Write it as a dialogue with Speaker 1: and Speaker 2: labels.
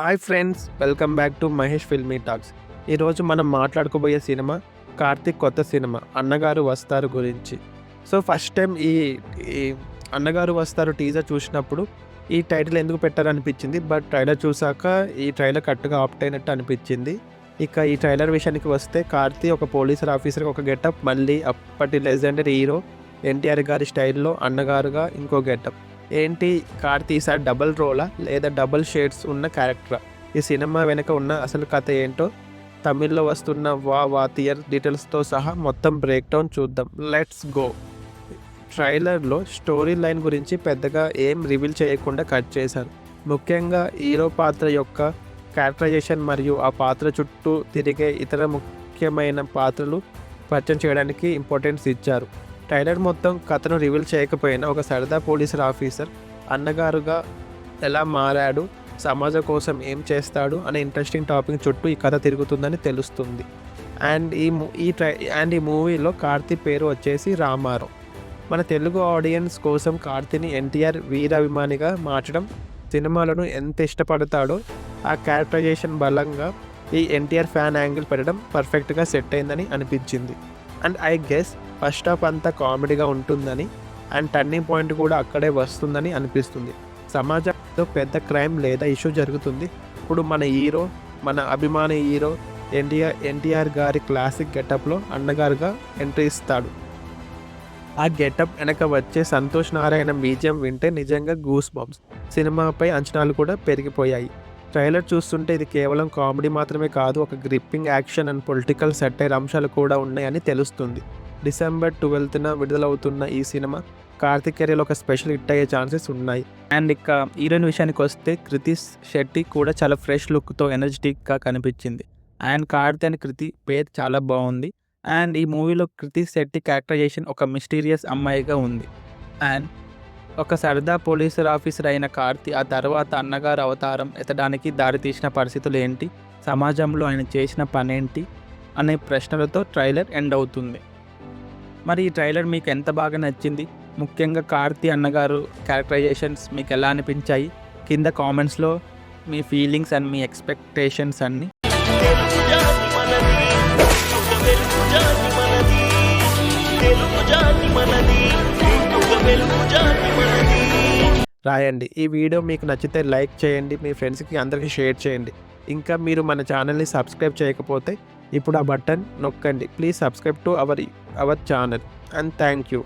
Speaker 1: Hi friends welcome back to Mahesh filmy talks ఈరోజు మనం మాట్లాడుకోబోయే cinema Karthik కొత్త సినిమా అన్నగారు వస్తారు గురించి. సో ఫస్ట్ టైం ఈ ఈ అన్నగారు వస్తారు టీజర్ చూసినప్పుడు ఈ టైటిల్ ఎందుకు పెట్టారనిపించింది బట్ ట్రైలర్ చూసాక ఈ ట్రైలర్ కరెక్ట్గా ఆప్ట్ అయినట్టు అనిపించింది. ఇక ఈ ట్రైలర్ విషయానికి వస్తే కార్తీ ఒక పోలీసర్ ఆఫీసర్కి ఒక గెటప్ మళ్ళీ అప్పటి లెజెండరీ హీరో ఎన్టీఆర్ గారి స్టైల్లో అన్నగారుగా ఇంకో గెటప్ ఏంటి కార్తీ ఈసారి డబల్ రోలా? లేదా డబల్ షేడ్స్ ఉన్న క్యారెక్టరా ఈ సినిమా వెనుక ఉన్న అసలు కథ ఏంటో? తమిళ్ళో వస్తున్న వా వా థియర్ డీటెయిల్స్తో సహా మొత్తం బ్రేక్ డౌన్ చూద్దాం. లెట్స్ గో ట్రైలర్లో స్టోరీ లైన్ గురించి పెద్దగా ఏం రివీల్ చేయకుండా కట్ చేశారు. ముఖ్యంగా హీరో పాత్ర యొక్క క్యారెక్టరైజేషన్ మరియు ఆ పాత్ర చుట్టూ తిరిగే ఇతర ముఖ్యమైన పాత్రలు పరిచయం చేయడానికి ఇంపార్టెన్స్ ఇచ్చారు. ట్రైలర్ మొత్తం కథను రివీల్ చేయకపోయినా ఒక సరదా పోలీసుల ఆఫీసర్ అన్నగారుగా ఎలా మారాడు సమాజం కోసం ఏం చేస్తాడు అనే ఇంట్రెస్టింగ్ టాపిక్ చుట్టూ ఈ కథ తిరుగుతుందని తెలుస్తుంది. అండ్ ఈ ఈ ట్రై అండ్ ఈ మూవీలో కార్తీ పేరు వచ్చేసి రామారావు. మన తెలుగు ఆడియన్స్ కోసం కార్తీని ఎన్టీఆర్ వీరాభిమానిగా మార్చడం సినిమాలను ఎంత ఇష్టపడతాడో ఆ క్యారెక్టరైజేషన్ బలంగా ఈ ఎన్టీఆర్ ఫ్యాన్ యాంగిల్ పెట్టడం పర్ఫెక్ట్గా సెట్ అయిందని అనిపించింది. And I guess first half అంతా కామెడీగా ఉంటుందని అండ్ టర్నింగ్ పాయింట్ కూడా అక్కడే వస్తుందని అనిపిస్తుంది. సమాజంలో పెద్ద క్రైమ్ లేదా ఇష్యూ జరుగుతుంది. ఇప్పుడు మన హీరో మన అభిమాని హీరో ఎన్టీఆర్ ఎన్టీఆర్ గారి క్లాసిక్ గెటప్లో అన్నగారుగా ఎంట్రీ ఇస్తాడు. ఆ గెటప్ వెనక వచ్చే సంతోష్ నారాయణ బీజం వింటే నిజంగా గూస్ బాంబ్స్ సినిమాపై అంచనాలు కూడా పెరిగిపోయాయి. ట్రైలర్ చూస్తుంటే ఇది కేవలం కామెడీ మాత్రమే కాదు ఒక gripping action and political satire అంశాలు కూడా ఉన్నాయని తెలుస్తుంది. డిసెంబర్ ట్వెల్త్న విడుదలవుతున్న ఈ సినిమా కార్తిక్ కెరీర్లో ఒక స్పెషల్ హిట్ అయ్యే ఛాన్సెస్ ఉన్నాయి. అండ్ ఇక హీరోయిన్ విషయానికి వస్తే కృతి శెట్టి కూడా చాలా ఫ్రెష్ లుక్తో ఎనర్జెటిక్గా కనిపించింది. అండ్ కార్తీ అండ్ కృతి పేరు చాలా బాగుంది. అండ్ ఈ మూవీలో కృతి శెట్టి క్యారెక్టరైజేషన్ ఒక మిస్టీరియస్ అమ్మాయిగా ఉంది. అండ్ ఒక సరదా పోలీసర్ ఆఫీసర్ అయిన కార్తీ ఆ తర్వాత అన్నగారు అవతారం ఎత్తడానికి దారితీసిన పరిస్థితులు ఏంటి? సమాజంలో ఆయన చేసిన పనేంటి? అనే ప్రశ్నలతో ట్రైలర్ ఎండ్ అవుతుంది. మరి ఈ ట్రైలర్ మీకు ఎంత బాగా నచ్చింది? ముఖ్యంగా కార్తీ అన్నగారు క్యారెక్టరైజేషన్స్ మీకు ఎలా అనిపించాయి? కింద కామెంట్స్లో మీ ఫీలింగ్స్ అండ్ మీ ఎక్స్పెక్టేషన్స్ అన్ని. రాయండి. ఈ వీడియో మీకు నచ్చితే లైక్ చేయండి మీ ఫ్రెండ్స్కి అందరికీ షేర్ చేయండి. ఇంకా మీరు మన ఛానల్ని సబ్స్క్రైబ్ చేయకపోతే ఇప్పుడు ఆ బటన్ నొక్కండి. Please subscribe to our our channel and thank you